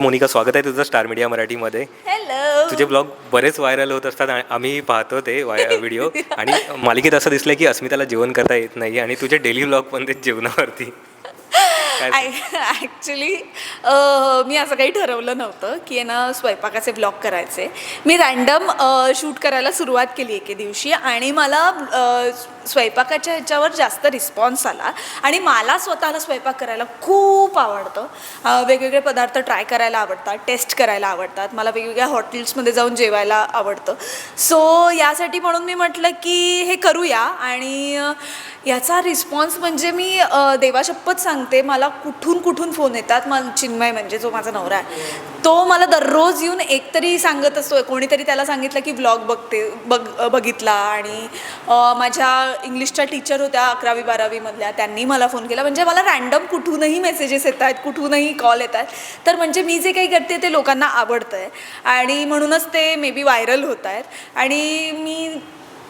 मोनिका स्वागत आहे तुझं स्टार मीडिया मराठीमध्ये. हॅलो तुझे ब्लॉग बरेच व्हायरल होत असतात आणि आम्ही पाहतो ते व्हिडिओ आणि मालिकेत असं दिसलं की अस्मिताला जेवण करता येत नाही आणि तुझे डेली ब्लॉग पण ते जेवणावरती. ॲक्च्युली मी असं काही ठरवलं नव्हतं की आहे ना स्वयंपाकाचे ब्लॉग करायचे. मी रॅन्डम शूट करायला सुरुवात केली एके दिवशी आणि मला स्वयंपाकाच्या ह्याच्यावर जास्त रिस्पॉन्स आला आणि मला स्वतःला स्वयंपाक करायला खूप आवडतं. वेगवेगळे पदार्थ ट्राय करायला आवडतात टेस्ट करायला आवडतात. मला वेगवेगळ्या हॉटेल्समध्ये जाऊन जेवायला आवडतं. सो यासाठी म्हणून मी म्हटलं की हे करूया आणि याचा रिस्पॉन्स म्हणजे मी देवाशप्पत सांगते. मला कुठून कुठून फोन येतात? मला चिन्मय म्हणजे जो माझा नवरा आहे. तो मला दररोज येऊन एकतरी सांगत असतो कोणीतरी त्याला सांगितलं की ब्लॉग बघते बघ बघितला आणि माझ्या इंग्लिशच्या टीचर होत्या अकरावी बारावीमधल्या. त्यांनी मला फोन केला. म्हणजे मला रँडम कुठूनही मेसेजेस येत आहेत कुठूनही कॉल येत आहेत. तर म्हणजे मी जे काही करते ते लोकांना आवडतं आहे आणि म्हणूनच ते मे बी व्हायरल होत आहेत. आणि मी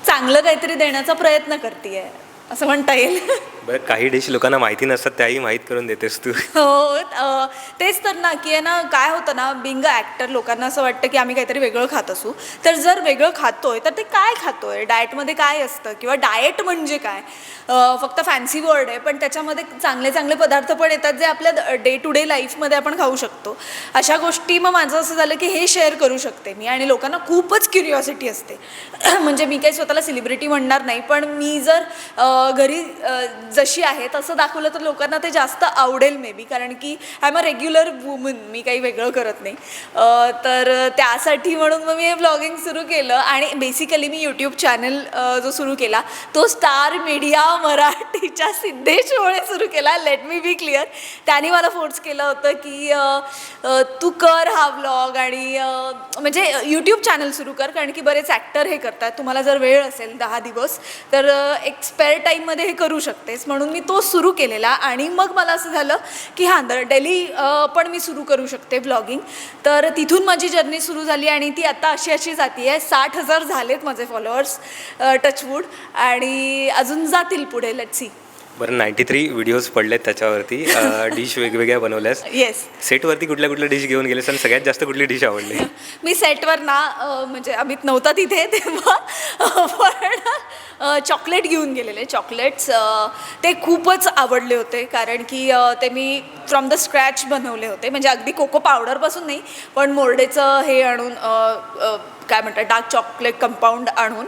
चांगलं काहीतरी देण्याचा प्रयत्न करते आहे असं म्हणता येईल. बरं काही डिश लोकांना माहिती नसतात त्याही माहीत करून देतेस तू. हो अ, तेच तर ना की आहे ना काय होतं ना बिंग ॲक्टर लोकांना असं वाटतं की आम्ही काहीतरी वेगळं खात असू. तर जर वेगळं खातोय तर ते काय खातोय? डाएटमध्ये काय असतं? किंवा डाएट म्हणजे काय? अ, फक्त फॅन्सी वर्ड आहे पण त्याच्यामध्ये चांगले चांगले पदार्थ पण येतात जे आपल्या डे टू डे लाईफमध्ये आपण खाऊ शकतो. अशा गोष्टी मग माझं असं झालं की हे शेअर करू शकते मी. आणि लोकांना खूपच क्युरिओसिटी असते. म्हणजे मी काही स्वतःला सेलिब्रिटी म्हणणार नाही पण मी जर अ, घरी अ, जशी आहे तसं दाखवलं तर लोकांना ते जास्त आवडेल मे बी कारण की I am a regular woman मी काही वेगळं करत नाही. तर त्यासाठी म्हणून मग मी हे ब्लॉगिंग सुरू केलं आणि बेसिकली मी यूट्यूब चॅनल जो सुरू केला तो स्टार मीडिया मराठीच्या सिद्धेशमुळे सुरू केला. लेट मी बी क्लिअर त्याने मला फोर्स केलं होतं की तू कर हा ब्लॉग आणि म्हणजे यूट्यूब चॅनल सुरू कर कारण की बरेच ॲक्टर हे करतात. तुम्हाला जर वेळ असेल दहा दिवस तर एक स्पेअर टाईममध्ये हे करू शकते शकतेस म्हणून मी तो सुरू केलेला आणि मग मला असं झालं की हां दर डेली पण मी सुरू करू शकते ब्लॉगिंग तर तिथून माझी जर्नी सुरू झाली आणि ती आता अशी अशी जाती आहे. साठ हजार झालेत माझे फॉलोअर्स टचवूड आणि अजून जातील पुढे लेट सी बरं नाईन्टी थ्री व्हिडिओज पडलेत त्याच्यावरती. डिश वेगवेगळ्या बनवल्यास. येस सेटवरती कुठल्या कुठल्या डिश घेऊन गेलेस आणि सगळ्यात जास्त कुठली डिश आवडली? मी सेटवर ना म्हणजे अमित नव्हता तिथे तेव्हा. पण चॉकलेट घेऊन गेलेले चॉकलेट्स ते खूपच आवडले होते. कारण की ते मी फ्रॉम द स्क्रॅच बनवले होते. म्हणजे अगदी कोको पावडरपासून नाही पण मोरडेचं हे आणून काय म्हणतात डार्क चॉकलेट कंपाऊंड आणून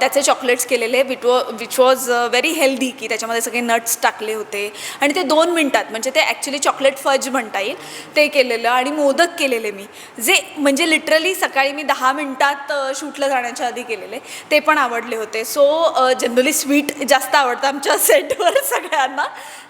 त्याचे चॉकलेट्स केलेले विट वॉ विच वॉज व्हेरी हेल्दी की त्याच्यामध्ये सगळे नट्स टाकले होते. आणि ते दोन मिनटात म्हणजे ते ॲक्च्युली चॉकलेट फज म्हणता येईल ते केलेलं आणि मोदक केलेले मी. जे म्हणजे लिटरली सकाळी मी दहा मिनटात शूटला जाण्याच्या आधी केलेले ते पण आवडले होते. सो जनरली स्वीट जास्त आवडतं आमच्या सेटवर सगळ्यांना.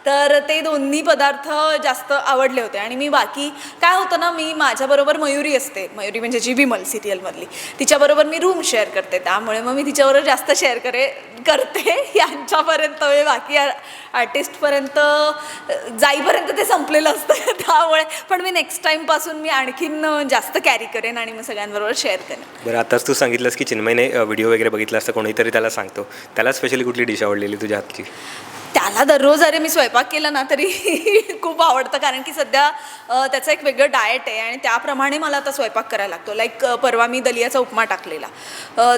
तर ते दोन्ही पदार्थ जास्त आवडले होते. आणि मी बाकी काय होतं ना मी माझ्याबरोबर मयुरी असते. मयुरी म्हणजे जी विमल सिरियलमधली तिच्याबरोबर मी रूम शेअर करते. त्यामुळे मग मी तिच्याबरोबर जास्त शेअर करे करते. यांच्यापर्यंत म्हणजे बाकी आर्टिस्टपर्यंत जाईपर्यंत ते संपलेलं असतं. त्यामुळे पण मी नेक्स्ट टाईमपासून मी आणखीन जास्त कॅरी करेन आणि मग सगळ्यांबरोबर शेअर करेन. बरं आताच तू सांगितलंस की चिन्मयने व्हिडिओ वगैरे बघितला असतं कोणीतरी त्याला सांगतो. त्याला स्पेशली कुठली डिश आवडलेली तुझ्या हातची? त्याला दररोज अरे मी स्वयंपाक केला ना तरी खूप आवडतं. कारण की सध्या त्याचं एक वेगळं डाएट आहे आणि त्याप्रमाणे मला आता स्वयंपाक करायला लागतो. लाईक परवा मी दलियाचा उपमा टाकलेला.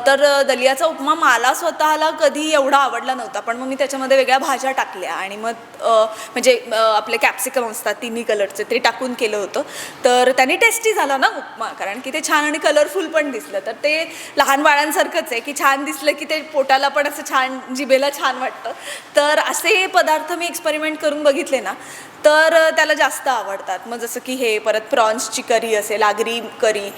तर दलियाचा उपमा मला स्वतःला कधी एवढा आवडला नव्हता. पण मग मी त्याच्यामध्ये वेगळ्या भाज्या टाकल्या आणि मग म्हणजे आपले कॅप्सिकम असतात तिन्ही कलरचे ते टाकून केलं होतं. तर त्याने टेस्टी झाला ना उपमा. कारण की ते छान आणि कलरफुल पण दिसलं. तर ते लहान बाळांसारखंच आहे की छान दिसलं की ते पोटाला पण असं छान जिभेला छान वाटतं. तर असे पदार्थ मी एक्सपेरिमेंट करून बघितले ना तर त्याला जास्त आवडतात. मग जसं की हे परत प्रॉन्सची करी असेल आगरी करी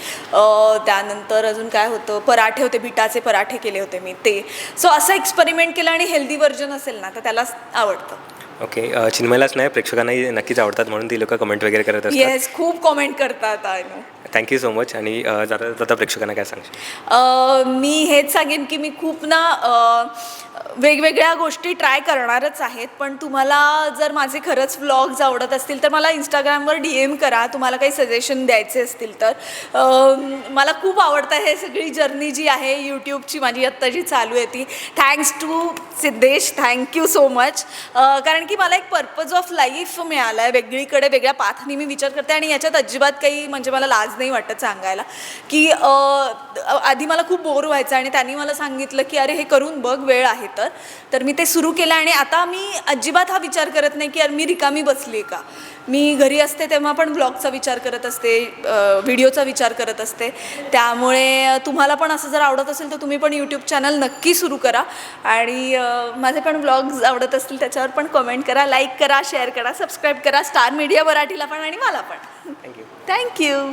त्यानंतर अजून काय होतं पराठे होते बिटाचे पराठे केले होते मी ते. सो असं एक्सपेरिमेंट केलं आणि हेल्दी व्हर्जन असेल ना तर त्याला आवडतं. ओके चिन्मयलाच नाही प्रेक्षकांनाही नक्कीच आवडतात म्हणून ती लोक कमेंट वगैरे करत असतात. येस खूप कॉमेंट करतात I know thank you so much आणि अ, जाता जाता प्रेक्षकांना काय सांगशील? अ, मी हेच सांगेन की मी खूप ना अ, वेगवेगळ्या गोष्टी ट्राय करणारच आहेत. पण तुम्हाला जर माझे खरंच व्लॉग्स आवडत असतील तर मला इंस्टाग्रामवर डी एम करा. तुम्हाला काही सजेशन द्यायचे असतील तर. अ, मला खूप आवडतं हे सगळी जर्नी जी आहे यूट्यूबची माझी आत्ता जी चालू आहे ती. Thanks to Siddhesh thank you so much कारण की की मला एक पर्पज ऑफ लाईफ मिळाला आहे वेगळीकडे वेगळ्या पाथनी मी विचार करते आणि याच्यात अजिबात काही म्हणजे मला लाज नाही वाटत सांगायला. की आधी मला खूप बोर व्हायचं आणि त्यांनी मला सांगितलं की अरे हे करून बघ वेळ आहे तर. तर मी ते सुरू केलं आणि आता मी अजिबात हा विचार करत नाही की अरे मी रिकामी बसली आहे का? मी घरी असते तेव्हा पण ब्लॉगचा विचार करत असते व्हिडिओचा विचार करत असते. त्यामुळे तुम्हाला पण असं जर आवडत असेल तर तुम्ही पण यूट्यूब चॅनल नक्की सुरू करा. आणि माझे पण ब्लॉग्स आवडत असतील त्याच्यावर पण कमेंट कमेंट करा लाईक करा शेअर करा सबस्क्राईब करा स्टार मीडिया मराठीला पण आणि मला पण. Thank you thank you